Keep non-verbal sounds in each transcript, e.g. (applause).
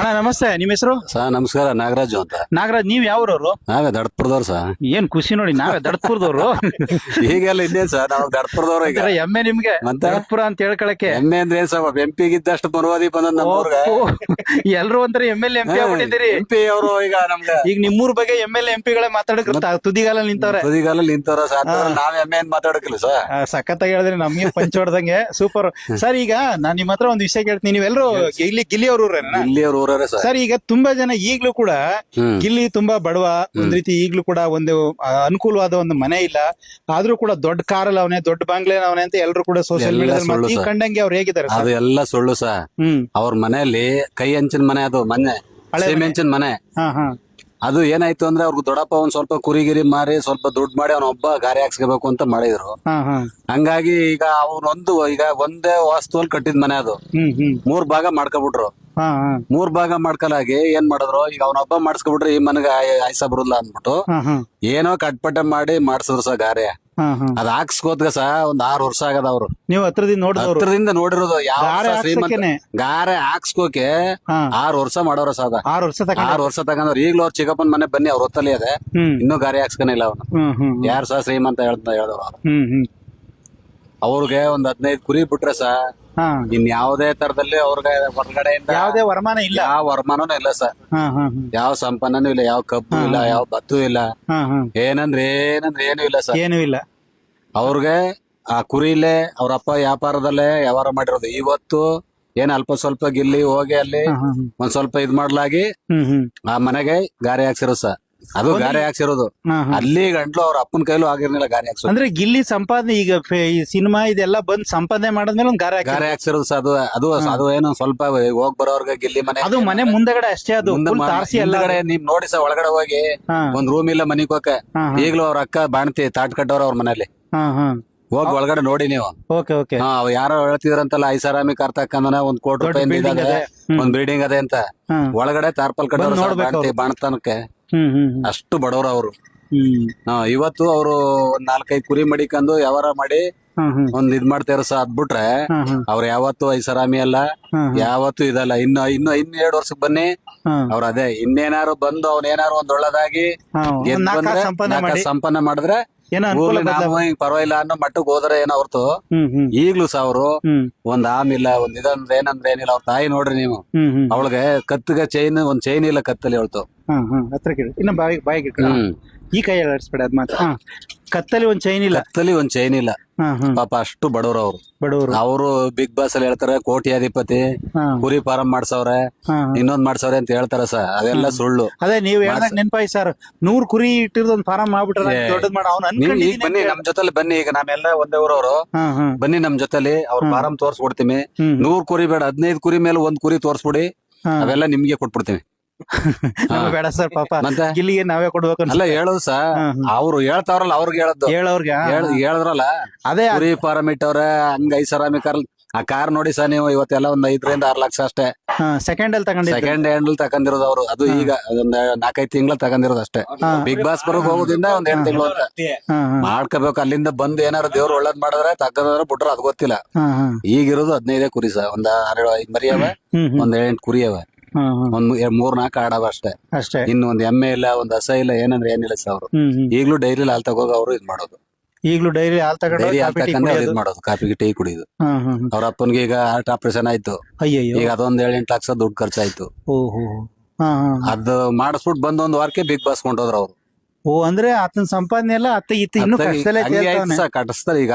ಅಣ್ಣ ನಮಸ್ತೆ. ನಿಮ್ಮ ಹೆಸರು? ಸಾ ನಮಸ್ಕಾರ ನಾಗರಾಜು ಅಂತ. ನಾಗರಾಜ್ ನೀವ್ ಯಾವ್ರವ್ರು ನಾವೇ ದಡ್ಪುರದವ್ರು ಸಾ. ಏನ್ ಖುಷಿ ನೋಡಿ ನಾವೇ ದಡ್ಪುರದವ್ರು. ಈಗೆಲ್ಲ ಇನ್ನೇನ್ ಸರ್ ನಾವು ದಡ್ಪುರದವ್ರು ಈಗ. ಎಮ್ಮೆ ನಿಮ್ಗೆ? ಮತ್ತೆ? ದಡಪುರ ಅಂತ ಹೇಳ್ಕೊಳಕ್ಕೆ. ಎಮ್ಮೆ ಅಂದ್ರೆ ಏನ್ ಸ್ವಲ್ಪ ಎಂಪಿ ಗಿದ್ದಷ್ಟು ಬಂದ ನಮ್ಮೂರ್ಗೆ ಎಲ್ರು ಒಂಥರ ಎಂ ಎಲ್ ಎಂ ಪಿ ಆಗ್ಬಿಟ್ಟಿದ್ದೀರಿ. ಎಂಪಿ ಅವರು ಈಗ ನಮ್ಗೆ. ಈಗ ನಿಮ್ಮೂರ್ ಬಗ್ಗೆ ಎಂ ಎಲ್ ಎಂ ಪಿಗಳೇ ಮಾತಾಡಕ್ ತುದಿಗಾಲ ನಿಂತವ್ರೆ. ತುದಿಗಾಲ ನಿಂತವ್ರ ಸರ್ ನಾವ್ ಎಮ್ಮೆ ಏನ್ ಮಾತಾಡಕಿಲ್ಲ ಸರ್ ಸಖತ್ ಹೇಳಿದ್ರೆ ನಮ್ಗೆ ಪಂಚ ಹೊಡ್ದಂಗೆ. ಸೂಪರ್. ಸರ್ ಈಗ ನಾನ್ ನಿಮ್ ಹತ್ರ ಒಂದ್ ವಿಷಯ ಕೇಳ್ತೀನಿ. ನೀವೆಲ್ಲರೂ ಇಲ್ಲಿ ಗಿಲ್ಲಿ ಅವ್ರ ಇಲ್ಲಿ ಅವ್ರ ಊರೇ ಸರ್ ಸರ್ ಈಗ ತುಂಬಾ ಜನ ಈಗ್ಲೂ ಕೂಡ ಇಲ್ಲಿ ಗಿಲ್ಲಿ ತುಂಬಾ ಬಡವ ಒಂದ್ ರೀತಿ ಈಗ್ಲೂ ಕೂಡ ಒಂದು ಆ, ಅನುಕೂಲವಾದ ಒಂದು ಮನೆ ಇಲ್ಲ. ಆದ್ರೂ ಕೂಡ ದೊಡ್ಡ ಕಾರಲ್ಲಿ ಅವನೇ ದೊಡ್ಡ ಬಂಗ್ಲೆ ಅವನೇ ಅಂತ ಎಲ್ಲರೂ ಕೂಡ ಸೋಷಿಯಲ್ ಎಲ್ಲ ಸುಳ್ಳು ಸರ್. ಕಂಡಂಗೆ ಅವ್ರು ಹೇಗಿದ್ದಾರೆ ಸರ್? ಅದು ಎಲ್ಲ ಸುಳ್ಳು ಸರ್. ಹ್ಮ್. ಅವ್ರ ಮನೆಯಲ್ಲಿ ಕೈ ಹಂಚಿನ ಮನೆ ಅದು ಮನೆ. ಹಳೆ ಸೇಮ್ ಹಂಚಿನ ಮನೆ. ಹಾ ಹಾ. ಅದು ಏನಾಯ್ತು ಅಂದ್ರೆ ಅವ್ರಿಗೆ ದೊಡ್ಡಪ್ಪ ಒಂದ್ ಸ್ವಲ್ಪ ಕುರಿಗಿರಿ ಮಾರಿ ಸ್ವಲ್ಪ ದುಡ್ಡು ಮಾಡಿ ಅವ್ನ ಒಬ್ಬ ಗಾರಿ ಹಾಕ್ಸ್ಕೋಬೇಕು ಅಂತ ಮಾಡಿದ್ರು. ಹಂಗಾಗಿ ಈಗ ಅವ್ನೊಂದು ಈಗ ಒಂದೇ ವಾಸ್ತುವಲ್ಲಿ ಕಟ್ಟಿದ್ ಮನೆ ಅದು. ಮೂರ್ ಭಾಗ ಮಾಡ್ಕೊಬಿಟ್ರು. ಮೂರ್ ಭಾಗ ಮಾಡ್ಕಲಾಗಿ ಏನ್ ಮಾಡಿದ್ರು ಈಗ ಅವನೊಬ್ಬ ಮಾಡಿಸ್ಕೊಬಿಟ್ರೆ ಈ ಮನೆಗೆ ಆಯ್ಸ ಬರುಲ್ಲ ಅಂದ್ಬಿಟ್ಟು ಏನೋ ಕಟ್ಪಟ ಮಾಡಿ ಮಾಡ್ಸಿದ್ರು ಸ ಗಾರೆ. ಅದ್ ಹಾಕ್ಸ್ಕೋತ್ಗ ಸ ಒಂದ್ ಆರ್ ವರ್ಷ ಆಗದ ಅವ್ರು. ನೀವು ಹತ್ರದಿಂದ ನೋಡಿದವ್ರು. ಹತ್ರದಿಂದ ನೋಡಿರೋದು ಯಾವ ಗಾರೆ ಶ್ರೀಮಂತ ಹಾಕ್ಸಕ್ಕೇನೆ? ಗಾರೆ ಹಾಕ್ಸ್ಕೋಕೆ ಹಾ. ಆರ್ ವರ್ಷ ಮಾಡೋರ ಸಾದ ಆರು ವರ್ಷ ತಕ ಆರ್ ವರ್ಷ ತಗೊಂಡ್ರ ಈಗ್ಲೂ ಅವ್ರ ಚಿಕ್ಕಪ್ಪನ ಮನೆ ಬನ್ನಿ ಅವ್ರ ಹೊತ್ತಲ್ಲಿ ಅದೇ. ಹ್ಮ್. ಇನ್ನೂ ಗಾರೆ ಹಾಕ್ಸ್ಕೊನಿಲ್ಲ ಅವನು. ಹ್ಮ್ ಹ್ಮ್ ಯಾರು ಸಹ ಶ್ರೀಮಂತ ಹೇಳ್ತಾ ಹೇಳಿದ್ರು ಅವ್ರು. ಹ್ಮ್ ಹ್ಮ್. ಅವ್ರಿಗೆ ಒಂದ್ ಹದಿನೈದು ಕುರಿ ಬಿಟ್ರೆ ಸಹ ಹಾ. ಇನ್ ಯಾವ್ದೇ ತರದಲ್ಲಿ ಅವ್ರಿಗೆ ಹೊರಗಡೆಯಿಂದ ಯಾವ್ದೇ ವರಮಾನ ಇಲ್ಲ. ಯಾವ ವರಮಾನನೂ ಇಲ್ಲ ಸರ್. ಹಾ ಹಾ ಯಾವ ಸಂಪನ್ನೂ ಇಲ್ಲ ಯಾವ ಕಬ್ಬು ಇಲ್ಲ ಯಾವ ಭತ್ತು ಇಲ್ಲ. ಹಾ ಹಾ. ಏನಂದ್ರೆ ಏನಂದ್ರೆ ಏನು ಇಲ್ಲ ಸರ್. ಏನು ಇಲ್ಲ. ಅವ್ರಿಗೆ ಆ ಕುರಿಲೇ ಅವ್ರ ಅಪ್ಪ ವ್ಯಾಪಾರದಲ್ಲೇ ವ್ಯವಹಾರ ಮಾಡಿರೋದು. ಇವತ್ತು ಏನ್ ಅಲ್ಪ ಸ್ವಲ್ಪ ಗಿಲ್ಲಿ ಹೋಗಿ ಅಲ್ಲಿ ಹಾ ಹಾ ಹಾ. ಒಂದ್ ಸ್ವಲ್ಪ ಇದ್ ಮಾಡ್ಲಾಗಿ ಹ್ಮ್ ಹ್ಮ್. ಆ ಮನೆಗೆ ಗಾರೆ ಹಾಕ್ಸಿರೋ ಸರ್. ಅದು ಗಾರೆ ಹಾಕ್ಸಿರೋದು. ಹಾ ಹಾ. ಅಲ್ಲಿ ಗಂಟ್ಲು ಅವ್ರ ಅಪ್ಪನ ಕೈಲೂ ಆಗಿರ್ಲಿಲ್ಲ ಗಾರೆ ಹಾಕ್ಸೋದು ಅಂದ್ರೆ ಗಿಲ್ಲಿ ಸಂಪಾದನೆ ಈಗ ಫೆ- ಈ ಸಿನಿಮಾ ಇದೆಲ್ಲ ಬಂದ್ ಸಂಪಾದನೆ ಮಾಡಿದ್ಮೇಲೆ ಒಂದ್ ಗಾರೆ ಹಾಕಿ ಗಾರೆ ಹಾಕ್ಸಿರೋದು ಸರ್ ಅದು ಅದು ಅದು ಏನು ಸ್ವಲ್ಪ ಹೋಗ್ ಬರೋರ್ಗ ಗಿಲ್ಲಿ ಮನೆ ಅದು ಮನೆ ಮುಂದಗಡೆ ಅಷ್ಟೇ ಅದು ಮುಂದೆ ಎಲ್ಲಗಡೆ ಮ- ತಾರಸಿ ಎಲ್ಲ ಹಿಂದ್ಗಡೆ ನೀವ್ ನೋಡಿ ಸರ್ ಒಳಗಡೆ ಹೋಗಿ ಹಾ. ಒಂದ್ ರೂಮ್ ಇಲ್ಲ ಮನಿಗ್ ಹೋಗಕ್ಕೆ ಹಾ ಹಾ. ಈಗ್ಲೂ ಅವ್ರ ಅಕ್ಕ ಬಾಣ್ತಿ ತಾಟ್ ಕಟ್ಟೋರ್ ಅವ್ರ ಮನೇಲಿ ಹಾ ಹಾ. ಹೋಗಿ ಒಳಗಡೆ ನೋಡಿ ನೀವು. Okay okay. ಹಾ ಯಾರೋ ಹೇಳ್ತಿದ್ರಂತಲ್ಲ ಐಸಾರಾಮಿ ಕರ್ತಕ್ಕಂದನ ಒಂದ್ ಕೋಟಿ ದೊಡ್ಡ ರೂಪಾಯಿ building ಅದೇ. ಒಂದ್ ಬಿಲ್ಡಿಂಗ್ ಅದೇ ಅಂತ. ಹಾ. ಒಳಗಡೆ ತಾರ್ಪಲ್ ಕಟ್ಟೋರ್ ಬಂದ್ ನೋಡ್ಬೇಕು. ಬಾಣ್ತಿ ಬಾಣ್ತನಕ್ಕೆ. ಅಷ್ಟು ಬಡವರು ಅವರು. ಇವತ್ತು ಅವರು ಒಂದ್ ನಾಲ್ಕೈದು ಕುರಿ ಮಡಿಕೊಂಡು ವ್ಯವಹಾರ ಮಾಡಿ ಒಂದ್ ಇದ್ ಮಾಡ್ತಾರ ಸಹ ಅದ್ಬಿಟ್ರೆ ಅವ್ರ ಯಾವತ್ತು ಐಸಾರಾಮಿ ಅಲ್ಲ ಯಾವತ್ತು ಇದಲ್ಲ. ಇನ್ನು ಇನ್ನು ಇನ್ನು ಎರಡ್ ವರ್ಷಕ್ ಬನ್ನಿ. ಅವ್ರ ಅದೇ ಇನ್ನೇನಾರು ಬಂದು ಅವ್ನ ಏನಾರು ಒಂದ್ ಒಳ್ಳೇದಾಗಿ ಸಂಪನ್ನ ಮಾಡಿದ್ರೆ ಏನೋ ಅನುಕೂಲ ಊರ್ಲಿ ನಾವು ಬದಲಾವಣೆ. ಹಿಂಗ್ ಪರವಾಗಿಲ್ಲ ಅನ್ನೋ ಮಟ್ಟಕ್ಕೆ ಹೋದ್ರೆ ಏನೋ ಹೊರ್ತು. ಹ್ಮ್ ಹ್ಮ್. ಈಗ್ಲೂ ಸಾವ್ರು ಹ್ಮ್. ಒಂದ್ ಆಮಿಲ್ಲ ಒಂದ್ ಇದಂದ್ರೆ ಏನಂದ್ರೆ ಏನಿಲ್ಲ ಅವ್ರ ತಾಯಿ ನೋಡ್ರಿ ನೀವು. ಹ್ಮ್ ಹ್ಮ್. ಅವಳಿಗೆ ಕತ್ತಿಗೆ ಚೈನ್ ಒಂದ್ ಚೈನ್ ಇಲ್ಲ ಕತ್ತಲ್ಲಿ ಹೇಳ್ತು. ಹಾ ಹಾ ಹತ್ರ ಕೇಳಿ. ಇನ್ನ ಬಾಯಿ ಬಾಯಿಗೆ ಇಟ್ಕೊಳ್ಳಿ. ಹ್ಮ್. ಈ ಕೈ ಆಡಿಸ್ಬೇಡ ಅದ್ ಮಾತ್ರ. ಹಾ. ಕತ್ತಲ್ಲಿ ಒಂದ್ ಚೈನ್ ಇಲ್ಲ. ಕತ್ತಲಿ ಒಂದ್ ಚೈನ್ ಇಲ್ಲ. ಹಾ ಹಾ. ಪಾಪ ಅಷ್ಟು ಬಡವರು ಅವರು. ಬಡವರು. ಅವರು ಬಿಗ್ ಬಾಸ್ ಅಲ್ಲಿ ಹೇಳ್ತಾರೆ ಕೋಟ್ಯಾಧಿಪತಿ ಹಾ. ಕುರಿ ಫಾರಂ ಮಾಡ್ಸವ್ರೆ ಹಾ. ಇನ್ನೊಂದ್ ಮಾಡ್ಸವ್ರೆ ಅಂತ ಹೇಳ್ತಾರ ಸರ್. ಅದೆಲ್ಲ ಸುಳ್ಳು. ಅದೇ ನೀವ್ ಹೇಳ್ದಾಗ ನೆನಪಾಯ್ ಸರ್. ನೂರ್ ಕುರಿ ಇಟ್ಟಿರೋದ್ ಒಂದ್ ಫಾರಂ ಮಾಡ್ಬಿಟ್ರ ಏ, ದೊಡ್ಡದ್ ಮಾಡ ಅವ್ನ ನೀವ್ ಈಗ ಅನ್ಕೊಂಡಿದ್ದೀನಿ ಬನ್ನಿ ನಮ್ ಜೊತೆಲಿ ಬನ್ನಿ. ಈಗ ನಾವೆಲ್ಲ ಒಂದೇ ಊರವ್ರು. ಹಾ ಹಾ. ಬನ್ನಿ ನಮ್ ಜೊತೆಲಿ ಅವ್ರ ಫಾರಂ ತೋರ್ಸ್ಕೊಡ್ತೀನಿ ಹ್ಮ್. ನೂರ್ ಕುರಿ ಬೇಡ ಹದಿನೈದು ಕುರಿ ಮೇಲೆ ಒಂದ್ ಕುರಿ ತೋರ್ಸ್ಬಿಡಿ. ಹಾ. ಅವೆಲ್ಲ ನಿಮ್ಗೆ ಕೊಟ್ಬಿಡ್ತೀವಿ (laughs) ನಮ್ಗ್ ಬೇಡ ಸರ್ ಪಾಪ. ಮತ್ತೆ? ಗಿಲ್ಲಿಗೆ ನಾವೇ ಕೊಡ್ಬೇಕು ಅನ್ಸುತ್ತೆ. ಅಲ್ಲ ಹೇಳೋದು ಸಾ. ಅವ್ರು ಹೇಳ್ತಾವ್ರಲ್ಲ ಅವ್ರಿಗೆ ಹೇಳದ್ದು ಹೇಳೋರ್ಗೆ ಹೇಳ್- ಹೇಳಿದ್ರಲ್ಲ. ಅದೇ ಅವ್ರಿ ಪಾರಮಿಟ್ ಅವ್ರ ಹಂಗ ಐಸರಾಮಿ ಕಾರ್ ಆ ಕಾರ್ ನೋಡಿ ಸರ್ ನೀವು ಇವತ್ತೆಲ್ಲ ಒಂದ್ ಐದರಿಂದ ಆರ್ ಲಕ್ಷ ಅಷ್ಟೇ. ಸೆಕೆಂಡ್ ಅಲ್ಲಿ ತಗೊಂಡ್ ಸೆಕೆಂಡ್ ಹ್ಯಾಂಡ್ ತಗೊಂಡಿರೋದು ಅವರು. ಅದು ಈಗ ಒಂದ್ ನಾಲ್ಕೈದು ತಿಂಗಳ ತಗೊಂಡಿರೋದು ಅಷ್ಟೇ. ಬಿಗ್ ಬಾಸ್ ಬರೋಕ್ ಹೋಗೋದ್ರಿಂದ ಒಂದ್ ಎಂಟು ತಿಂಗಳು ಅಂತ. ಹಾ ಹಾ. ಮಾಡ್ಕೋಬೇಕು. ಅಲ್ಲಿಂದ ಬಂದು ಏನಾರು ದೇವ್ರು ಒಳ್ಳೇದ್ ಮಾಡಿದ್ರೆ ತಕ್ಕಂದ್ರೆ ಬಿಟ್ರೆ ಅದು ಗೊತ್ತಿಲ್ಲ. ಹಾ ಹಾ. ಈಗಿರೋದು ಹದಿನೈದೇ ಕುರಿ ಸರ್. ಒಂದ್ ಆರೇಳು ಐದ್ ಮರಿ ಅವ. ಹ್ಮ್ ಹ್ಮ್. ಒಂದ್ ಎಂಟು ಕುರಿ ಅವೆ. ಒಂದ್ ಮೂರ್ ನಾಲ್ಕು ಆಡವ ಅಷ್ಟೇ. ಅಷ್ಟೇ. ಇನ್ನು ಒಂದ್ ಎಮ್ಮೆ ಇಲ್ಲ ಒಂದ್ ಹಸ ಇಲ್ಲ ಏನಂದ್ರೆ ಏನಿಲ್ಲ ಸರ್ ಅವರು. ಹ್ಮ್ ಹ್ಮ್. ಈಗ್ಲೂ ಡೈರಿ ಹಾಲ್ ತಗೋಗ ಅವರು ಇದ್ ಮಾಡೋದು. ಈಗ್ಲೂ ಡೈರಿ ಹಾಲ್ ತಗೊಂಡು ಡೈರಿ ಹಾಲ್ ಕಾಫಿ ಟೀ ತಕೊಂಡೆ ಕುಡಿಯೋದು? ಇದ್ ಮಾಡೋದು ಕಾಫಿಗೆ ಟೀ ಕುಡಿಯೋದು. ಹಾ ಹಾ ಹಾ. ಅವ್ರ ಅಪ್ಪನ್ಗೆ ಈಗ ಹಾರ್ಟ್ ಆಪರೇಷನ್ ಆಯ್ತು. ಅಯ್ಯಯ್ಯೋ. ಈಗ ಅದೊಂದ್ ಏಳ್ ಎಂಟು ಲಕ್ಷ ದುಡ್ಡು ಖರ್ಚಾಯ್ತು. ಓ ಹೋ ಹಾ. ಹಾ ಅದು ಮಾಡಿಸ್ಬಿಟ್ಟು ಬಂದ್ ಒಂದ್ ವಾರಕ್ಕೆ ಬಿಗ್ ಬಾಸ್ ಕೊಂಡೋದ್ರು ಅವ್ರು. ಓ ಅಂದ್ರೆ ಆತನ ಸಂಪಾದನೆ ಎಲ್ಲ ಅತ್ತ ಇತ್ತ ಇನ್ನು ಅತ್ತಾಗಿ ಕಷ್ಟದಲ್ಲೇ ಹಂಗೆ ಆಯ್ತು ತೇಲ್ತಾವ್ನೆ. ಸರ್ ಕಟ್ಟಿಸ್ತಾರೆ ಈಗ.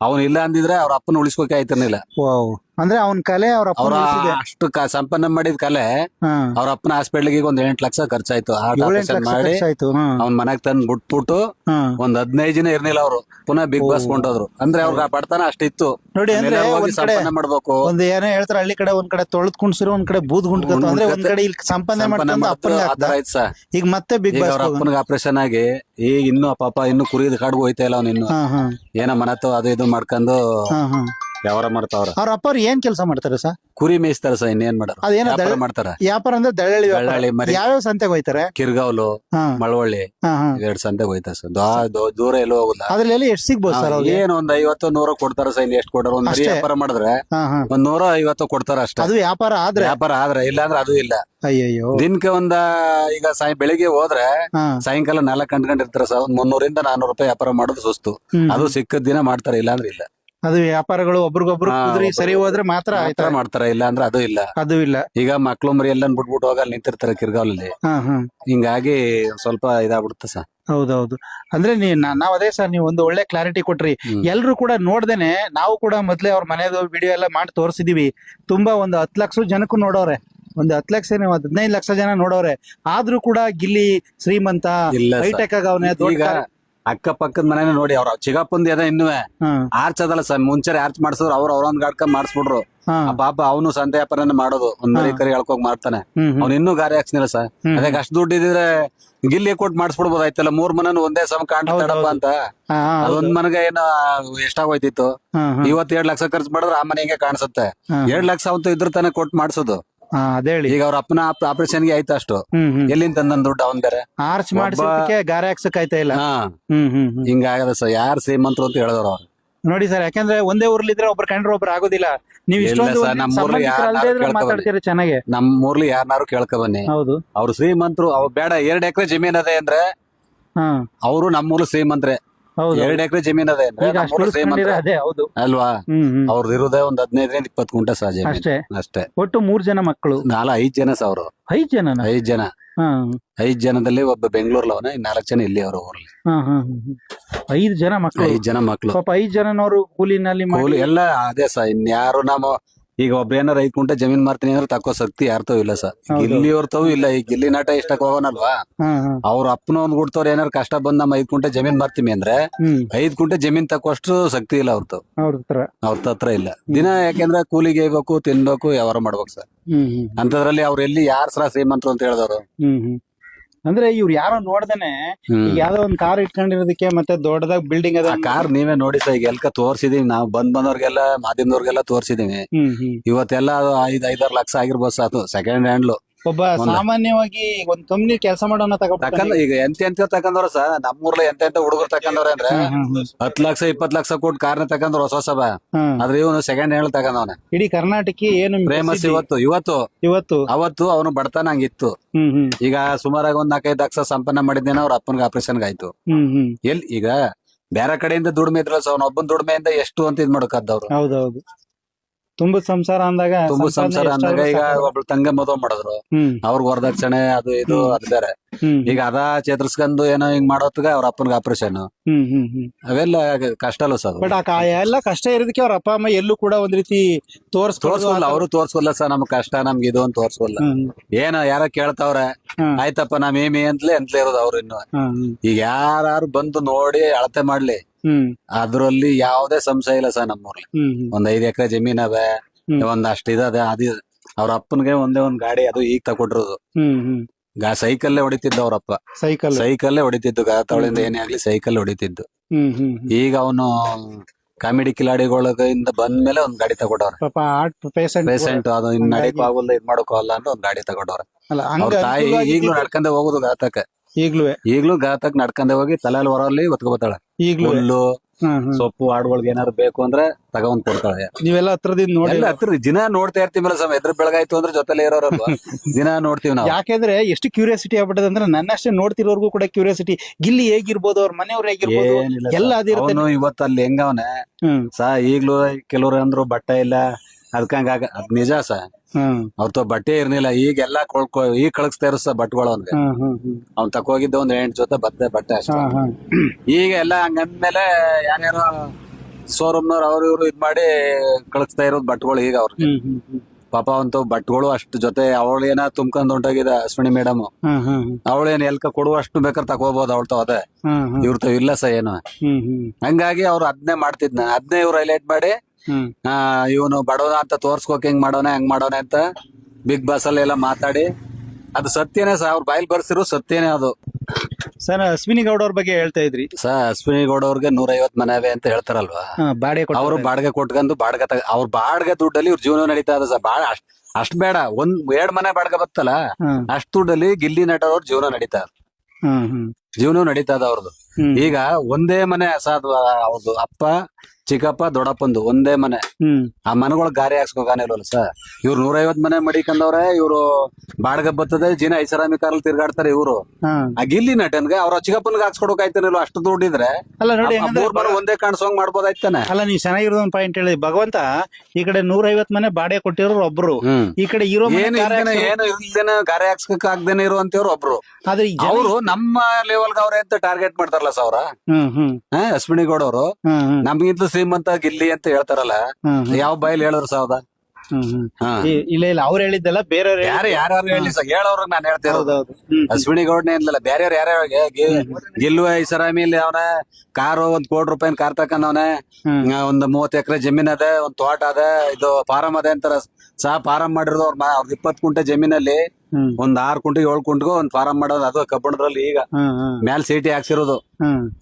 ಅವನ್ ಇಲ್ಲ ಅಂದಿದ್ರೆ ಅವ್ರ ಅಪ್ಪನ ಉಳಿಸ್ಕೋಕೆ ಆಯ್ತಿರ್ಲಿಲ್ಲ. ವಾವ್. ಅಂದ್ರೆ ಅವನ್ ಕಲೆ ಅವ್ರ ಅಪ್ಪ ಅವ್ರ ಉಳ್ಸಿದೆ. ಅಷ್ಟು ಕ- ಸಂಪನ್ನ ಮಾಡಿದ ಕಲೆ ಹಾ. ಅವ್ರ ಅಪ್ಪನ ಹಾಸ್ಪಿಟ್ಲಿಗೆ ಒಂದ್ ಎಂಟ್ ಲಕ್ಷ ಖರ್ಚಾಯ್ತು. ಹಾರ್ಟ್ ಆಪರೇಷನ್ ಲಕ್ಷ ಮಾಡಿ ಖರ್ಚಾಯ್ತು ಹಾ. ಅವ್ನ್ ಮನೆಗ್ ತಂದ್ ಬಿಟ್ಬಿಟ್ಟು ಹಾ. ಒಂದ್ ಹದಿನೈದು ದಿನ ಇರ್ಲಿಲ್ಲ ಅವ್ರು. ಪುನಃ ಬಿಗ್ ಬಾಸ್ ಕೊಂಡೋದ್ರು. ಅಂದ್ರೆ ಅವ್ರ ಬಡತನ ಅಷ್ಟಿತ್ತು. ನೋಡಿ ಅಂದ್ರೆ ಎಲ್ಲರೂ ಹೋಗಿ ಒಂದ್ ಕಡೆ ಸಂಪನ್ನ ಮಾಡ್ಬೇಕು. ಒಂದ್ ಏನೋ ಹೇಳ್ತಾರೆ ಹಳ್ಳಿ ಕಡೆ ಒಂದ್ ಕಡೆ ತೊಳೆದ್ ಕುಣ್ಸಿರೋ ಒಂದ್ ಕಡೆ ಬೂದ್ ಗುಂಡ್ ಅಂದ್ರೆ ಒಂದ್ ಕಡೆ ಇಲ್ಲಿ ಸಂಪಾದನೆ ಸಂಪನ್ನ ಮಾಡ್ಕೊಂಡು ಹಾಕ್ದ ಈಗ ಮತ್ತೆ ಬಿಗ್ ಈಗ ಬಾಸ್ ಅವ್ರ ಅಪ್ಪನಿಗೆ ಆಪರೇಷನ್ ಆಗಿ ಈಗ ಇನ್ನು ಪಾಪ ಇನ್ನು ಕುರಿದ ಕಾಡ್ಗೆ ಹೋಯ್ತಾ ಇಲ್ಲ ಅವ್ನು ಇನ್ನು. ಹಾ ಹಾ. ಏನೋ ಮನತ್ತು ಅದು ಇದು ಮಾಡ್ಕೊಂಡು ಹಾ ಹಾ. ವ್ಯವಹಾರ ಮಾಡ್ತಾವ್ರ. ಅವ್ರ ಅಪ್ಪ ಏನ್ ಕೆಲಸ ಮಾಡ್ತಾರೆ ಸರ್? ಕುರಿ ಮೇಯಿಸ್ತಾರ ಸರ್ ಇನ್ನೇನ್ ಮಾಡೋರು? ಅದೇನೋ ವ್ಯಾಪಾರ ದಳ್ಳ- ಮಾಡ್ತಾರ. ವ್ಯಾಪಾರ ಅಂದ್ರೆ ದಳ್ಳಾಳಿ ವ್ಯಾಪಾರ. ದಳ್ಳಾಳಿ ಮರಿ ಯಾವ್ಯಾವ ಸಂತೆಗೆ ಹೋಯ್ತಾರೆ? ಕಿರ್ಗಾವ್ಲು ಹಾ. ಮಳವಳ್ಳಿ ಹಾ ಹಾ. ಎರಡ್ ಸಂತೆಗೆ ಹೋಯ್ತಾರ ಸರ್. ದಾ- ದೂ- ದೂರ ಎಲ್ಲೂ ಹೋಗಲ್ಲ ಅದ್ರಲ್ಲಿ ಎಷ್ಟು ಸಿಗ್ಬೋದು ಸರ್ ಅವ್ರಿಗೆ? ಏನ್ ಒಂದ್ ಐವತ್ತು ನೂರ ಕೊಡ್ತಾರ ಸರ್ ಇಲ್ಲಿ ಎಷ್ಟು ಕೊಡೋರು ಒಂದ್ ಅಷ್ಟೇ. ವ್ಯಾಪಾರ ಮಾಡಿದ್ರೆ ಹಾ ಹಾ. ಒಂದ್ ನೂರ ಐವತ್ತು ಕೊಡ್ತಾರ ಅಷ್ಟೇ. ಅದು ವ್ಯಾಪಾರ ಆದ್ರೆ ವ್ಯಾಪಾರ ಆದ್ರೆ ಇಲ್ಲ ಅಂದ್ರೆ ಅದು ಇಲ್ಲ. ಅಯ್ಯಯ್ಯೋ. ದಿನಕ್ಕೆ ಒಂದ ಈಗ ಸಾಯ ಬೆಳಿಗ್ಗೆ ಹೋದ್ರೆ ಹಾ. ಸಾಯಂಕಾಲ ನಾಲ್ಕು ಗಂಟೆ ಇರ್ತಾರ ಸರ್. ಒಂದ್ ಮುನ್ನೂರಿಂದ ನಾನೂರು ರೂಪಾಯಿ ವ್ಯಾಪಾರ ಮಾಡೋದು ಸುಸ್ತು. ಹ್ಮ್. ಅದು ಸಿಕ್ಕದ ದಿನ ಮಾಡ್ತಾರೆ ಇಲ್ಲ ಅಂದ್ರೆ ಇಲ್ಲ. ಅದು ವ್ಯಾಪಾರಗಳು ಒಬ್ರಿಗೊಬ್ರು ಕುದ್ರಿ ಕುದುರಿ ಒಬ್ರು- ಸರಿ ಹೋದ್ರೆ ಮಾತ್ರ ಆಯ್ತರ ಆಯ್ತಾ ಮಾಡ್ತಾರೆ ಇಲ್ಲ ಅಂದ್ರೆ ಅದು ಇಲ್ಲ. ಅದು ಇಲ್ಲ. ಈಗ ಮಕ್ಳು ಮರಿ ಎಲ್ಲ ಬಿಟ್ಬಿಟ್ಟು ಹೋಗಲ್ಲಿ ನಿಂತಿರ್ತಾರೆ ಕಿರ್ಗಾವಲಲ್ಲಿ. ಹಾ ಹಾ. ಹಿಂಗಾಗಿ ಒಂದ್ ಸ್ವಲ್ಪ ಇದಾಗ್ಬಿಡುತ್ತೆ ಸರ್. ಹೌದೌದು. ಅಂದ್ರೆ ನೀ ನಾ- ನಾವ್ ಅದೇ ಸರ್ ನೀವು ಒಂದು ಒಳ್ಳೆ ಕ್ಲಾರಿಟಿ ಕೊಟ್ರಿ. ಹ್ಮ್. ಎಲ್ರು ಕೂಡ ನೋಡ್ದೇನೆ ನಾವು ಕೂಡ ಮೊದ್ಲೇ ಅವ್ರ ಮನೆಯದು ವಿಡಿಯೋ ಎಲ್ಲ ಮಾಡಿ ತೋರಿಸಿದೀವಿ. ತುಂಬಾ ಒಂದು ಹತ್ತು ಲಕ್ಷ ಜನಕ್ಕೂ ನೋಡೋರೆ. ಒಂದು ಹತ್ತು ಲಕ್ಷ ಏನು ಹದಿನೈದು ಲಕ್ಷ ಜನ ನೋಡೋರೆ. ಆದ್ರೂ ಕೂಡ ಗಿಲ್ಲಿ ಶ್ರೀಮಂತ ಇಲ್ಲ. ಹೈಟೆಕ್ ಆಗವನೆ ದೊಡ್ಡ ಅಕ್ಕ ಪಕ್ಕದ ಮನೇನ ನೋಡಿ ಅವ್ರ. ಚಿಗಪ್ಪಂದ್ ಅದ ಇನ್ನೂ ಹಾ. ಆರ್ಚ್ ಅದಲ್ಲ ಸರ್ ಮುಂಚೆ ಆರ್ಚ್ ಮಾಡ್ಸಿದ್ರು ಅವ್ರ ಅವ್ರೊಂದ್ ಗಾಡ್ಕ ಮಾಡಿಸ್ಬಿಟ್ರು. ಆ ಪಾಪ ಅವನು ಸಂತೆ ವ್ಯಾಪಾರನ ಮಾಡೋದು. ಒಂದ್ ಮರಿ. ಕರಿ ಎಳ್ಕೋಗ್ ಮಾಡ್ತಾನೆ. ಅವ್ನ ಇನ್ನೂ ಗಾರಿ ಹಾಕ್ಸಿಲ್ಲ ಸರ್. ಅದಕ್ಕೆ ಅಷ್ಟು ದುಡ್ಡು ಇದ್ರೆ ಗಿಲ್ಲಿ ಕೊಟ್ಟು ಮಾಡಿಸ್ಬಿಡ್ಬೋದಾಯ್ತಲ್ಲ. ಮೂರ್ ಮನನು ಒಂದೇ ಸಮ ಕಾಣ್ತಾಡಪ್ಪ ಅಂತ. ಅದೊಂದ್ ಮನೆಗೆ ಏನ ಎಷ್ಟಾಗೋಯ್ತಿತ್ತು. ಇವತ್ ಎರಡ್ ಲಕ್ಷ ಖರ್ಚು ಮಾಡಿದ್ರೆ ಆ ಮನೆ ಹಿಂಗೆ ಕಾಣಿಸುತ್ತೆ ಎರಡ್ ಲಕ್ಷ ಅಂತೂ ಇದ್ರ ತಾನೇ ಕೊಟ್ಟು ಮಾಡಿಸೋದು. ಹಾ, ಅದೇ ಹೇಳಿ. ಈಗ ಅವ್ರ ಅಪ್ಪನ ಆಪರೇಷನ್ಗೆ ಆಯ್ತು ಅಷ್ಟು. ಹ್ಮ್ ಹ್ಮ್. ಎಲ್ಲಿಂದ ತಂದನ್ ದುಡ್ಡು ಅವನ್ ಬೇರೆ? ಆರ್ಚ್ ಮಾಡಿಸೋದಕ್ಕೆ ಗಾರೆ ಹಾಕ್ಸಕ್ ಆಯ್ತಾ ಇಲ್ಲ? ಹಾ. ಹ್ಮ್ ಹ್ಮ್ ಹ್ಮ್. ಹಿಂಗಾಗದ ಸರ್. ಯಾರು ಶ್ರೀಮಂತರು ಅಂತ ಹೇಳಿದ್ರು ಅವ್ರು. ನೋಡಿ ಸರ್ ಯಾಕಂದ್ರೆ ಒಂದೇ ಊರ್ಲಿದ್ರೆ ಒಬ್ರು ಕಂಡ್ರೆ ಒಬ್ರು ಆಗೋದಿಲ್ಲ. ನೀವು ಇಲ್ಲ ಇಷ್ಟೊಂದು sir, ನಮ್ಮ ಊರ್ಲಿ ಯಾರ್ನಾರು ಕೇಳ್ಕೊ ಮಾತಾಡ್ತೀರಾ ಚೆನ್ನಾಗಿ? ನಮ್ ಊರ್ಲಿ ಯಾರನ್ನಾರು ಕೇಳ್ಕೊ ಬನ್ನಿ. ಹೌದು. ಅವ್ರು ಶ್ರೀಮಂತರು ಅವ್ರು ಬೇಡ ಎರಡ್ ಎಕರೆ ಜಮೀನ್ ಅದೇ ಅಂದ್ರೆ ಹಾ. ಅವರು ನಮ್ಮೂರ್ಲಿ ಶ್ರೀಮಂತ್ರೆ. ಹೌದು. ಎರಡ್ ಎಕರೆ ಜಮೀನ್ ಅದೇ ಅಂದ್ರೆ ಈಗ ಹೌದು. ಅಲ್ವಾ? ಹ್ಮ್ ಹ್ಮ್. ಅವ್ರದ್ದು ಇರೋದೇ ಒಂದ್ ಹದಿನೈದರಿಂದ ಇಪ್ಪತ್ತು ಗುಂಟೆ ಸಹ ಜಮೀನ್. ಅಷ್ಟೇ. ಅಷ್ಟೇ. ಒಟ್ಟು ಮೂರ್ ಜನ ಮಕ್ಕಳು. ನಾಲ್ ಐದ್ ಜನ ಸಹ ಅವರು. ಐದ್ ಜನ ಐದ್ ಜನ. ಐದ್ ಜನದಲ್ಲಿ ಒಬ್ಬ ಬೆಂಗಳೂರ್ಲವನ ಲವನ ನಾಲ್ಕು ಜನ ಇಲ್ಲಿ ಅವರು ಊರಲ್ಲಿ. ಐದ್ ಜನ ಮಕ್ಕಳು. ಐದ್ ಜನ ಮಕ್ಳು ಪಾಪ ಐದ್ ಜನನವರು ಕೂಲಿನಲ್ಲಿ ಮಾಡಿ ಕೂಲಿ ಎಲ್ಲ ಅದೇ ಸರ್ ಇನ್ಯಾರು ನಮ್ಮ ಈಗ ಒಬ್ರು ಏನಾರ ಐದ್ ಕುಂಟೆ ಜಮೀನ್ ಮಾರ್ತೀನಿ ಅಂದ್ರೆ ತಕ್ಕೋ ಶಕ್ತಿ ಯಾರ್ತವ್ ಇಲ್ಲ ಸರ್. ಹೌದು. ಗಿಲ್ಲಿ ಅವ್ರತವು ಇಲ್ಲ. ಈ ಗಿಲ್ಲಿ ನಾಟ ಇಷ್ಟಕ್ ಹೋಗೋನಲ್ವಾ? ಅವ್ರ ಅಪ್ಪನ ಒಂದ್ ಗುಡ್ತವ್ರ ಏನಾರ ಕಷ್ಟ ಬಂದ್ ನಮ್ಮ ಐದ್ ಕುಂಟೆ ಜಮೀನ್ ಮಾರ್ತೀನಿ ಅಂದ್ರೆ ಐದ್ ಕುಂಟೆ ಜಮೀನ್ ತಕ್ಕೋಷ್ಟು ಶಕ್ತಿ ಇಲ್ಲ ಅವ್ರದ್ದು ಅವ್ರ ಹತ್ರ. ಅವ್ರ ಹತ್ರ ಇಲ್ಲ. ದಿನ ಯಾಕೆಂದ್ರೆ ಕೂಲಿಗೆ ಹೋಗ್ಬೇಕು ತಿನ್ಬೇಕು ವ್ಯವಹಾರ ಮಾಡ್ಬೇಕು ಸರ್. ಅಂತದ್ರಲ್ಲಿ ಅವ್ರ ಎಲ್ಲಿ ಯಾರ ಸರ ಶ್ರೀಮಂತರು ಅಂತ ಹೇಳಿದವರು? ಅಂದ್ರೆ ಇವ್ರು ಯಾರೋ ನೋಡ್ದೇನೆ ಈಗ ಯಾವ್ದೋ ಒಂದ್ ಕಾರ್ ಇಟ್ಕೊಂಡಿರೋದಕ್ಕೆ ಮತ್ತೆ ದೊಡ್ಡದಾಗ ಬಿಲ್ಡಿಂಗ್ ಅದ ಆ ಕಾರ್ ನೀವೇ ನೋಡಿ ಸರ್ ಈಗ ಎಲ್ಕ ತೋರ್ಸಿದೀವಿ. ನಾವು ಬಂದ್ ಬಂದವ್ರಿಗೆಲ್ಲ ಮಾಧ್ಯಮದವ್ರಿಗೆಲ್ಲ ತೋರ್ಸಿದೀವಿ. ಇವತ್ತೆಲ್ಲ ಅದು ಐದ್ ಐದಾರು ಲಕ್ಷ ಆಗಿರ್ಬೋದು ಸರ್ ಅದು ಸೆಕೆಂಡ್ ಹ್ಯಾಂಡ್ಲು ಒಬ್ಬ ಸಾಮಾನ್ಯವಾಗಿ ಒಂದ್ ಕಂಪ್ನಿ ಕೆಲಸ ಮಾಡೋಣ ತಕಂದ್ ಈಗ ಎಂತ ಎಂತ ತಕೊಂಡ್ರ ಸರ್? ನಮ್ಮೂರ್ಲ ಎಂತ ಎಂತ ಹುಡುಗರು ತಕಂದವ್ರ ಅಂದ್ರೆ ಹತ್ ಲಕ್ಷ ಇಪ್ಪತ್ ಲಕ್ಷ ಕೊಟ್ಟು ಕಾರ್ನ ತಕಂದ್ರ ಹೊಸ ಹೊಸ ಆದ್ರೆ ಇವನು ಸೆಕೆಂಡ್ ಹೇಳ್ ತಕಂದವನ. ಇಡೀ ಕರ್ನಾಟಕ ಏನು ಫೇಮಸ್ ಪ್ರಸಿದ್ಧಿ? ಇವತ್ತು ಇವತ್ತು. ಇವತ್ತು? ಅವತ್ತು ಅವನು ಬಡತನ ಹಂಗಿತ್ತು. ಹ್ಮ್ ಹ್ಮ್. ಈಗ ಸುಮಾರಾಗಿ ಒಂದ್ ನಾಲ್ಕೈದು ಲಕ್ಷ ಸಂಪನ್ನ ಮಾಡಿದ್ದೇನೆ ಅವ್ರ ಅಪ್ಪನ್ಗೆ ಆಪರೇಷನ್ ಆಯ್ತು. ಹ್ಮ್ ಹ್ಮ್. ಎಲ್ ಈಗ ಬೇರೆ ಕಡೆಯಿಂದ ದುಡಿಮೆ ಇದ್ರಲ್ಲ ಸರ್ ಅವ್ನ ಒಬ್ಬನ್ ದುಡಿಮೆಯಿಂದ ಎಷ್ಟು ಅಂತ ಇದ್ ಮಾಡಕದ್ದವ್ರು. ಹೌದೌದು. ತುಂಬ ಸಂಸಾರ ಅಂದಾಗ ತುಂಬ ಸಂಸಾರ ಅಂದಾಗ ಈಗ. ಒಬ್ಳು ತಂಗ ಮದುವೆ ಮಾಡಿದ್ರು. ಅವ್ರಿಗೆ ವರದಕ್ಷಿಣೆ ಅದು ಇದು. ಅದು ಬೇರೆ. ಈಗ ಅದ ಚೇತರಿಸ್ಕೊಂಡು ಏನೋ ಹಿಂಗ್ ಮಾಡೋತ್ಗ ಅವ್ರ ಅಪ್ಪನಿಗೆ ಆಪರೇಷನ್ ಅವೆಲ್ಲ ಕಷ್ಟ ಅಲ್ಲ ಸರ್ ಬಟ್ ಆ ಎಲ್ಲ ಕಷ್ಟ ಇರೋದಕ್ಕೆ ಅವ್ರ ಅಪ್ಪ ಅಮ್ಮ ಎಲ್ಲೂ ಕೂಡ ಒಂದ್ ರೀತಿ ತೋರ್ಸ್ ತೋರ್ಸಲ್ಲ ಅವರು ತೋರ್ಸ್ಕೊಲ್ಲ ಸರ್ ನಮ್ ಕಷ್ಟ ನಮ್ಗೆ ಇದು ಅಂತ ತೋರ್ಸ್ಕೊಲ್ಲ ಏನೋ ಯಾರ ಕೇಳ್ತಾವ್ರೆ ಆಯ್ತಪ್ಪ ನಾವ್ ಏಮಿ ಅಂತಲೇ ಅಂತಲೇ ಇರೋದು ಅವ್ರು ಇನ್ನು. ಈಗ ಯಾರು ಬಂದು ನೋಡಿ ಅಳತೆ ಮಾಡ್ಲಿ. ಅದ್ರಲ್ಲಿ ಯಾವ್ದೇ ಸಂಶಯ ಇಲ್ಲ ಸರ್ ನಮ್ಮೂರ್ಲಿ ಒಂದ್ ಐದ್ ಎಕರೆ ಜಮೀನ್ ಅದ. ಒಂದ್ ಅಷ್ಟ್ ಇದಾವೆ ಅದಿ ಅವ್ರ ಅಪ್ಪನ್ಗೆ ಒಂದೇ ಒಂದ್ ಗಾಡಿ ಅದು ಈಗ ತಕೊಟ್ಟಿರೋದು. ಗಾ ಸೈಕಲ್ಲೇ ಹೊಡಿತಿದ್ದ ಅವ್ರಪ್ಪ ಸೈಕಲ್. ಸೈಕಲ್ಲೇ ಹೊಡಿತಿದ್ದು ಗಾತವಳಿಂದ ಏನೇ ಆಗ್ಲಿ ಸೈಕಲ್ ಹೊಡಿತಿದ್ದು. ಈಗ ಅವನು ಕಾಮಿಡಿ ಕಿಲಾಡಿಗಳಿಂದ ಬಂದ್ಮೇಲೆ ಒಂದ್ ಗಾಡಿ ತಗೊಂಡವ್ರ. ಪಾಪ ಆರ್ಟ್ ಪೇಷಂಟ್ ಪೇಷಂಟ್ ಅದು ಇನ್ ನಡೀಕ್ ಆಗೋಲ್ಲ ಇದ್ ಮಾಡೋಕಲ್ಲ ಅಂತ ಒಂದ್ ಗಾಡಿ ತಗೊಂಡವ್ರೆ. ಅವ್ರ ತಾಯಿ ಈಗ್ಲೂ ನಡ್ಕೊಂಡೆ ಹೋಗುದು ಗಾತಕ್ಕೆ ಈಗ್ಲೂ ಈಗ್ಲೂ ಗಾತಕ್ ನಡ್ಕೊಂಡೆ ಹೋಗಿ ತಲೆಯಲ್ಲಿ ಹೊರಲ್ಲಿ ಒತ್ಕೊಬತ್ತಾಳೆ ಈಗ್ಲೂ ಹುಲ್ಲು ಸೊಪ್ಪು ಆಡುಗಳಿಗೆ ಏನಾದ್ರು ಬೇಕು ಅಂದ್ರೆ ತಗೊಂಡ್ ಕೊಡ್ತಾಳೆ. ನೀವೆಲ್ಲ ಹತ್ರದಿಂದ ನೋಡಿ. ಎಲ್ಲ ಹತ್ರ ದಿನ ನೋಡ್ತಾ ಇರ್ತೀವಲ್ಲ ಸಮ ಎದ್ರ ಬೆಳಗಾಯ್ತು ಅಂದ್ರೆ ಜೊತೆಲೆ ಇರೋರಲ್ವಾ. ದಿನ ನೋಡ್ತೀವಿ ನಾವು. ಯಾಕೆಂದ್ರೆ ಎಷ್ಟು ಕ್ಯೂರಿಯಾಸಿಟಿ ಆಗ್ಬಿಟ್ಟದ ಅಂದ್ರೆ ನನ್ನಷ್ಟೇ ನೋಡ್ತಿರೋರ್ಗೂ ಕೂಡ ಕ್ಯೂರಿಯಾಸಿಟಿ ಗಿಲ್ಲಿ ಹೇಗಿರ್ಬೋದು ಅವ್ರ ಮನೆಯವ್ರು ಹೇಗಿರ್ಬೋದು ಏನಿಲ್ಲ ಎಲ್ಲ ಅದಿರ್ತಾನೆ ಅದಿರುತ್ತೆ ಇವತ್ತು ಅಲ್ಲಿ ಹೆಂಗವನೆ? ಸಾ ಈಗ್ಲೂ ಕೆಲವ್ರು ಅಂದ್ರು ಬಟ್ಟೆ ಇಲ್ಲ. ಅದಕ್ಕಂಗ ಅದ್ ನಿಜ ಸ. ಹ್ಮ್. ಅವ್ರ ಬಟ್ಟೆ ಇರ್ಲಿಲ್ಲ ಈಗ ಎಲ್ಲಾ ಕೊಳ್ಕೊ ಈಗ ಕಳಿಸ್ತಾ ಇರೋ ಸ ಬಟ್ಟೆಗಳು ಅವ್ನ್ಗೆ. ಹ್ಮ್ ಹ್ಮ್ ಹ್ಮ್. ಅವ್ನ್ ತಕೋಗಿದ್ದ ಒಂದ್ ಎಂಟ್ ಜೊತೆ ಬತ್ತೆ ಬಟ್ಟೆ ಅಷ್ಟೇ. ಹಾ, ಹಾ. ಈಗ ಎಲ್ಲ ಹಂಗಂದ್ಮೇಲೆ ಯಾರ್ಯಾರೋ ಶೋರೂಮ್ನವ್ರು ಅವ್ರ ಇವ್ರು ಇದ್ ಮಾಡಿ ಕಳಿಸ್ತಾ ಇರೋದು ಬಟ್ಟೆಗಳು ಈಗ ಅವ್ರ ಹ್ಮ್ ಹ್ಮ್ ಹ್ಮ್. ಪಾಪ ಅವಂತ ಬಟ್ಟೆಗಳು ಅಷ್ಟು ಜೊತೆ ಅವಳು ಏನ ತುಂಬ್ಕೊಂಡ್ ಹೊಂಟೋಗಿದ ಅಶ್ವಿನಿ ಮೇಡಮ್. ಹ್ಮ್ ಏನ್ ಅವಳೇನ್ ಎಲ್ಕ ಕೊಡುವಷ್ಟು ಬೇಕಾದ್ರೆ ತಗೋಬಹುದು ಅವಳ ತಾವ್ ಅದೇ. ಇವ್ರ ತಾವ್ ಇಲ್ಲ ಸ ಏನು. ಹ್ಮ್ ಹ್ಮ್. ಹಂಗಾಗಿ ಅವ್ರು ಅದ್ನೇ ಮಾಡ್ತಿದ್ನ. ಅದ್ನೇ ಇವ್ರು ಹೈಲೈಟ್ ಮಾಡಿ ಇವನು ಬಡವನ ಅಂತ ತೋರ್ಸ್ಕೋಕ್ ಹೆಂಗ್ ಮಾಡೋನೆ ಹೆಂಗ್ ಮಾಡೋನೆ ಅಂತ ಬಿಗ್ ಬಾಸ್ ಅಲ್ಲಿ ಎಲ್ಲ ಮಾತಾಡಿ. ಅದು ಸತ್ಯನೇ ಸರ್ ಅವ್ರ ಬಾಯಿಲ್ ಬರ್ಸಿರೋ ಸತ್ಯನೇ ಅದು. ಸರ್ ಅಶ್ವಿನಿ ಗೌಡ ಅವ್ರ ಬಗ್ಗೆ ಹೇಳ್ತಾ ಇದ್ರಿ. ಸರ್ ಅಶ್ವಿನಿ ಗೌಡ ಅವ್ರಿಗೆ ನೂರ ಐವತ್ ಮನೆ ಅವೆ ಅಂತ ಹೇಳ್ತಾರಲ್ವಾ? ಬಾಡಿಗೆ ಅವ್ರು ಬಾಡಿಗೆ ಕೊಟ್ಕೊಂಡು ಬಾಡಿಗೆ ತಗ ಅವ್ರ ಬಾಡಿಗೆ ದುಡ್ಡಲ್ಲಿ ಇವ್ರ ಜೀವನ ನಡೀತಾ ಇದೆ ಸರ್. ಬಾಳ ಅಷ್ಟ್ ಅಷ್ಟ್ ಬೇಡ. ಒಂದ್ ಎರಡ್ ಮನೆ ಬಾಡಿಗೆ ಬತ್ತಲ್ಲ ಅಷ್ಟ್ ದುಡ್ಡಲ್ಲಿ ಗಿಲ್ಲಿ ನಟರವ್ರ ಜೀವನ ನಡೀತಾ ಜೀವನ ನಡೀತಾ ಇದೆ ಅವ್ರದ್ದು ಈಗ ಒಂದೇ ಮನೆ ಅಸಾದ್ ಅವ್ರದ್ದು ಅಪ್ಪ ಚಿಕ್ಕಪ್ಪ ದೊಡ್ಡಪ್ಪಂದು ಒಂದೇ ಮನೆ. ಹ್ಮ್, ಆ ಮನೆಗಳ ಗಾರಿ ಹಾಕ್ಸ್ಕೊಗಾನಿಲ್ವಲ್ಲ ಸರ್? ಇವ್ರು ನೂರೈವತ್ ಮನೆ ಮಡಿಕಂದವ್ರೆ ಇವ್ರು ಬಾಡ್ಗ ಬರ್ತದೆ ಜಿನ ಐಸರಾಮಿ ಕಾರಲ್ಲಿ ತಿರ್ಗಾಡ್ತಾರೆ ಇವ್ರು. ಹಾ. ಆ ಗಿಲ್ಲಿ ನಟನ್ಗೆ ಅವ್ರ ಚಿಕ್ಕಪ್ಪನ್ಗೆ ಹಾಕ್ಸ್ಕೊಡಕಾಯ್ತಾನಿಲ್ವ ಅಷ್ಟು ದುಡ್ಡಿದ್ರೆ. ಅಲ್ಲ ನೋಡಿ ಆ ಹೆಂಗಂದ್ರೆ ಮೂರ್ ಮನೆ ಒಂದೇ ಕಾಣಿಸೋಂಗ್ ಮಾಡ್ಬೋದಾಯ್ತಾನೆ ಅಲ್ಲ ನೀವು ಚೆನ್ನಾಗಿರೋ ಒಂದ್ ಪಾಯಿಂಟ್ ಹೇಳಿ. ಭಗವಂತ ಈ ಕಡೆ ನೂರ ಐವತ್ ಮನೆ ಬಾಡಿಗೆ ಕೊಟ್ಟಿರೋರು ಒಬ್ರು. ಹ್ಮ್. ಈ ಕಡೆ ಇರೋ ಮನೆ ಏನು ಗಾರೆ ಇಲ್ದೇನೆ ಹಾಕ್ಸೋರು- ಏನು ಇಲ್ದೇನೆ ಗಾರೆ ಹಾಕ್ಸ್ಕಕ್ ಆಗ್ದೇನೆ ಇರುವಂತವ್ರು ಒಬ್ರು. ಆದ್ರೆ ಈ ಜನ- ಅವರು ನಮ್ಮ ಲೆವೆಲ್ಗೆ ಅವ್ರೆ ಅಂತ ಟಾರ್ಗೆಟ್ ಮಾಡ್ತಾರಲ್ಲ ಸಾವಿರ ಹ್ಮ್ ಹ್ಮ್. ಅಶ್ವಿನಿ ಗೌಡ ಅವರು ಹ್ಮ್ ಹ್ಮ್. ನಮ್ಗಿಂತ ಶ್ರೀಮಂತ ಗಿಲ್ಲಿ ಅಂತ ಹೇಳ್ತಾರಲ್ಲ ಹ್ಮ್ ಯಾವ ಬಾಯಲ್ಲಿ ಹೇಳಿದ್ರು ಸಾವ್ದ ಹ್ಮ್ ಹ್ಮ್. ಹಾ. ಈ- ಇಲ್ಲ ಇಲ್ಲ ಅವ್ರು ಹೇಳಿದ್ದಲ್ಲ ಬೇರೆಯವ್ರು ಯಾರು ಯಾರು ಹೇಳಿ ಸರ್? ಹೇಳೋರ್ಗ್ ನಾನು ಹೇಳ್ತಿರೋದು ಹೌದೌದು. ಹ್ಮ್ ಅಶ್ವಿನಿ ಗೌಡ್ನೇ ಇಲ್ಲಲ್ಲ ಬೇರೆ ಯಾರ್ಯಾರ ಗೆಲ್ಲುವ ಇಲ್ಲಿ ಅವನ ಕಾರು ಒಂದ್ ಕೋಟಿ ರೂಪಾಯಿ ಕಾರ್ ತಕೊಂಡವನೆ. ಹ್ಮ್. ಒಂದ್ ಮೂವತ್ ಎಕರೆ ಜಮೀನ್ ಅದ ಒಂದ್ ತೋಟ ಅದ ಇದು ಫಾರಂ ಅದ ಅಂತಾರ. ಸಹ ಫಾರಂ ಮಾಡಿರೋದು ಅವ್ರ ಇಪ್ಪತ್ ಕುಂಟೆ ಜಮೀನಲ್ಲಿ. ಒಂದ್ ಆರ್ ಕುಂಟೆ ಏಳ್ ಕುಂಟಿಗೂ ಒಂದ್ ಫಾರಂ ಮಾಡೋದು ಅದು ಕಬ್ಬಣದ್ರಲ್ಲಿ ಈಗ. ಮ್ಯಾಲ್ ಸೀಟಿ ಹಾಕ್ಸಿರೋದು.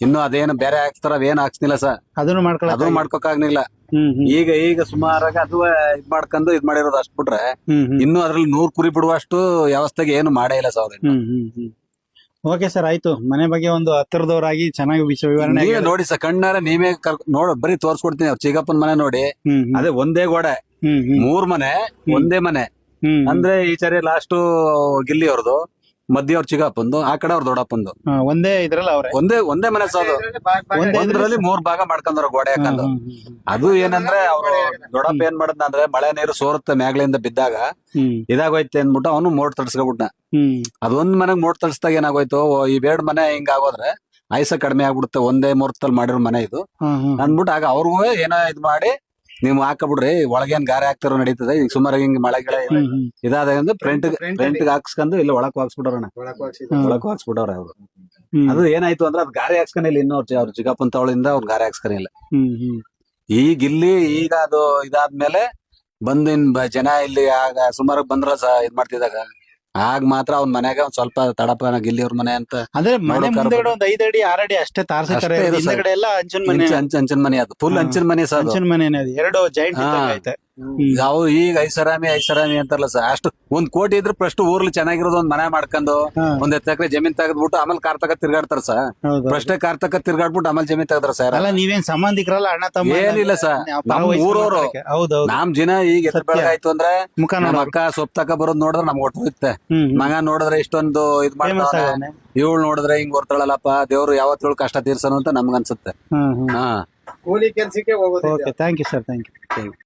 ಇನ್ನು ಅದೇನು ಬೇರೆ ಹಾಕ್ಸ್ತಾರ ಅವೇನ್ ಹಾಕ್ಸ್ನಿಲ್ಲ ಸರ್. ಅದನ್ನು ಮಾಡ್ಕೊಳ್ಳ ಅದು ಮಾಡ್ಕೊಕಾಗ್ನಿಲ್ಲ ಹ್ಮ್ ಈಗ ಈಗ ಸುಮಾರಾಗ ಅದು ಇದ್ ಮಾಡ್ಕೊಂಡು ಇದ್ ಮಾಡಿರೋದು ಅಷ್ಟ್ ಬಿಟ್ರೆ ಇನ್ನು ಅದ್ರಲ್ಲಿ ನೂರ್ ಕುರಿ ಬಿಡುವಷ್ಟು ವ್ಯವಸ್ಥೆಗೆ ಏನು ಮಾಡೇ ಇಲ್ಲ ಸರ್ ಓಕೆ ಸರ್ ಆಯ್ತು. ಮನೆ ಬಗ್ಗೆ ಒಂದು ಹತ್ತಿರದವರಾಗಿ ಚೆನ್ನಾಗಿ ವಿಷಯ ವಿವರಣೆ ನೀವೇ ನೋಡಿ ಸರ್ ಕಣ್ಣಾರ ನೀವೇ ನೋಡ ಬರೀ ತೋರ್ಸ್ಕೊಡ್ತೀನಿ. ಚಿಕ್ಕಪ್ಪನ ಮನೆ ನೋಡಿ. ಅದೇ ಒಂದೇ ಗೋಡೆ. ಮೂರ್ ಮನೆ ಒಂದೇ ಮನೆ. ಅಂದ್ರೆ ಈ ಸರಿ ಲಾಸ್ಟ್ ಗಿಲ್ಲಿ ಅವ್ರದ್ದು ಮಧ್ಯ ಅವ್ರ ಚಿಕ್ಕಪ್ಪಂದು ಆ ಕಡೆ ಅವ್ರ ದೊಡ್ಡಪ್ಪಂದು. ಒಂದೇ ಇದ್ರಲ್ಲ ಅವ್ರೆ? ಒಂದೇ ಒಂದೇ ಮನೆ ಸಾದು ಒಂದೇ ಒಂದ್ರಲ್ಲಿ ಮೂರ್ ಭಾಗ ಮಾಡ್ಕೊಂಡ್ರ ಗೋಡೆ ಹ್ಮ್ ಅದು ಏನಂದ್ರೆ ಅವ್ರು ದೊಡ್ಡಪ್ಪ ಏನ್ ಮಾಡದ್ನಂದ್ರೆ ಮಳೆ ನೀರು ಸೋರುತ್ತೆ ಮ್ಯಾಗ್ಲಿಂದ ಬಿದ್ದಾಗ ಇದಾಗೋಯ್ತೆ ಅಂದ್ಬಿಟ್ಟು ಅವನು ಮೋಟ್ ತಡ್ಸ್ಕೊಬಿಟ್ನ. ಅದೊಂದ್ ಮನೆಗ್ ಮೋಟ್ ತಡ್ಸ್ದಾಗ ಏನಾಗೋಯ್ತು ಈ ಬೇಡ್ ಮನೆ ಹಿಂಗ್ ಆಗೋದ್ರೆ ಆಯ್ಸ ಕಡಿಮೆ ಆಗ್ಬಿಡುತ್ತೆ ಒಂದೇ ಮುಹೂರ್ತದಲ್ಲಿ ಮಾಡಿರೋ ಮನೆ ಇದು. ಅಂದ್ಬಿಟ್ಟು ಆಗ ಅವ್ರಿಗೂ ಏನೋ ಇದ್ ಮಾಡಿ ನೀವು ಹಾಕಬಿಡ್ರಿ ಒಳಗೇನ್ ಗಾರೆ ಹಾಕ್ತಾರೋ ನಡೀತದೆ. ಈಗ ಸುಮಾರು ಹಿಂಗ್ ಮಳೆ ಗಿಳೆ ಇದಾದ ಅಂದ್ರೆ ಪ್ರಿಂಟ್ ಪ್ರಿಂಟ್ ಹಾಕ್ಸ್ಕೊಂಡು ಇಲ್ಲಿ ಒಳಕ್ ಹಾಕ್ಸ್ಬಿಡೋಣ ಒಳಕ್ ಹಾಕ್ಸ್ಬಿಡೋರ ಅವ್ರು. ಅದು ಏನಾಯ್ತು ಅಂದ್ರೆ ಅದ್ ಗಾರೆ ಹಾಕ್ಸ್ಕೊಂಡಿಲ್ಲ ಇನ್ನೂ ಅವ್ರ ಚಿಕ್ಕಪ್ಪನ ತವಳಿಂದ ಅವ್ರು ಗಾರೆ ಹಾಕ್ಸ್ಕೊಂಡಿಲ್ಲ ಈಗ ಇಲ್ಲಿ ಈಗ ಅದು ಇದಾದ್ಮೇಲೆ ಬಂದಿನ್ ಜನ ಇಲ್ಲಿ ಆಗ ಸುಮಾರು ಬಂದ್ರ ಇದ್ ಮಾಡ್ತಿದಾಗ ಆಗ ಮಾತ್ರ ಅವ್ನ ಮನ್ಯಾಗ ಒಂದ್ ಸ್ವಲ್ಪ ತಡಪ ಗಿಲ್ಲಿ ಅವ್ರ ಮನೆ ಅಂತ ಅಂದ್ರೆ ಮನೆ ಮುಂದೆ ಮುಂದೆಗಡೆ ಒಂದ್ ಐದ್ ಅಡಿ ಆರ್ ಅಡಿ ಅಷ್ಟೇ ತಾರ್ಸಿರ್ತಾರೆ ಅಷ್ಟೇ ಇದೆ ಸರ್. ಹಿಂದಗಡೆ ಎಲ್ಲ ಅಂಚನ್ ಮನೆ ಅಂಚ- ಅಂಚನ್ ಮನೆ ಅದು ಫುಲ್ ಹಾ. ಅಂಚನ್ ಮನೆ ಸರ್ ಅದು. ಅಂಚನ್ ಮನೆ ಎರಡು ಜೈಂಟ್ ಹಾ. ಐತೆ ನಾವು ಈಗ ಐಷಾರಾಮಿ ಐಷಾರಾಮಿ ಅಂತಾರಲ್ಲ ಸರ್. ಅಷ್ಟು ಒಂದ್ ಕೋಟಿ ಇದ್ರೆ ಫಸ್ಟ್ ಊರ್ಲಿ ಚೆನ್ನಾಗಿರೋದು ಒಂದ್ ಮನೆ ಮಾಡ್ಕೊಂಡು. ಒಂದ್ ಎತ್ತ ಎಕರೆ ಜಮೀನ್ ತೆಗೆದ್ಬಿಟ್ಟು ಆಮೇಲೆ ಕಾರ್ ತಕ ತಿರ್ಗಾಡ್ತಾರ ಸರ್. ಹೌದು. ಫಸ್ಟ್ ಕಾರ್ ತಕ ತಿರ್ಗಾಡ್ಬಿಟ್ಟು ಆಮೇಲೆ ಜಮೀನ್ ತೆಗದ್ರ ಸರ್. ಅಲ್ಲ ನೀವೇನ್ ಸಂಬಂಧಿಕರಲ್ಲ ಅಣ್ಣ ತಮ್ಮ ಏನಿಲ್ಲ ಸರ್. ನಮ್ಮ ಊರವ್ರು. ಹೌದೌದು ನಮ್ ಜನ ಈಗ ಎದ್ರ ಸತ್ಯ. ಬೆಳಗಾಯ್ತು ಅಂದ್ರೆ ಮುಖ ನಮ್ಮ ಅಕ್ಕ ಸೊಪ್ಪ ತಕ ಬರೋದ್ ನೋಡಿದ್ರೆ ನಮ್ಗೆ ಒಟ್ಟು ಹೋಗುತ್ತೆ ಮಗ ನೋಡಿದ್ರೆ ಇಷ್ಟೊಂದು ಇದ್ ಮಾಡ್ತಾರೆ ಮಾಡ್ತಾನೆ ಇವಳು ನೋಡಿದ್ರೆ ಹಿಂಗ್ ಬರ್ತಾಳಲ್ಲಪ್ಪ ದೇವ್ರು ಯಾವತ್ತೇಳು ಕಷ್ಟ ತೀರ್ಸನು ಅಂತ ನಮ್ಗನ್ಸುತ್ತೆ ಹ್ಮ್ ಹ್ಮ್. ಹಾ. ಕೂಲಿ ಕೆಲ್ಸಕ್ಕೆ ಹೋಗೋದು okay thank you sir thank you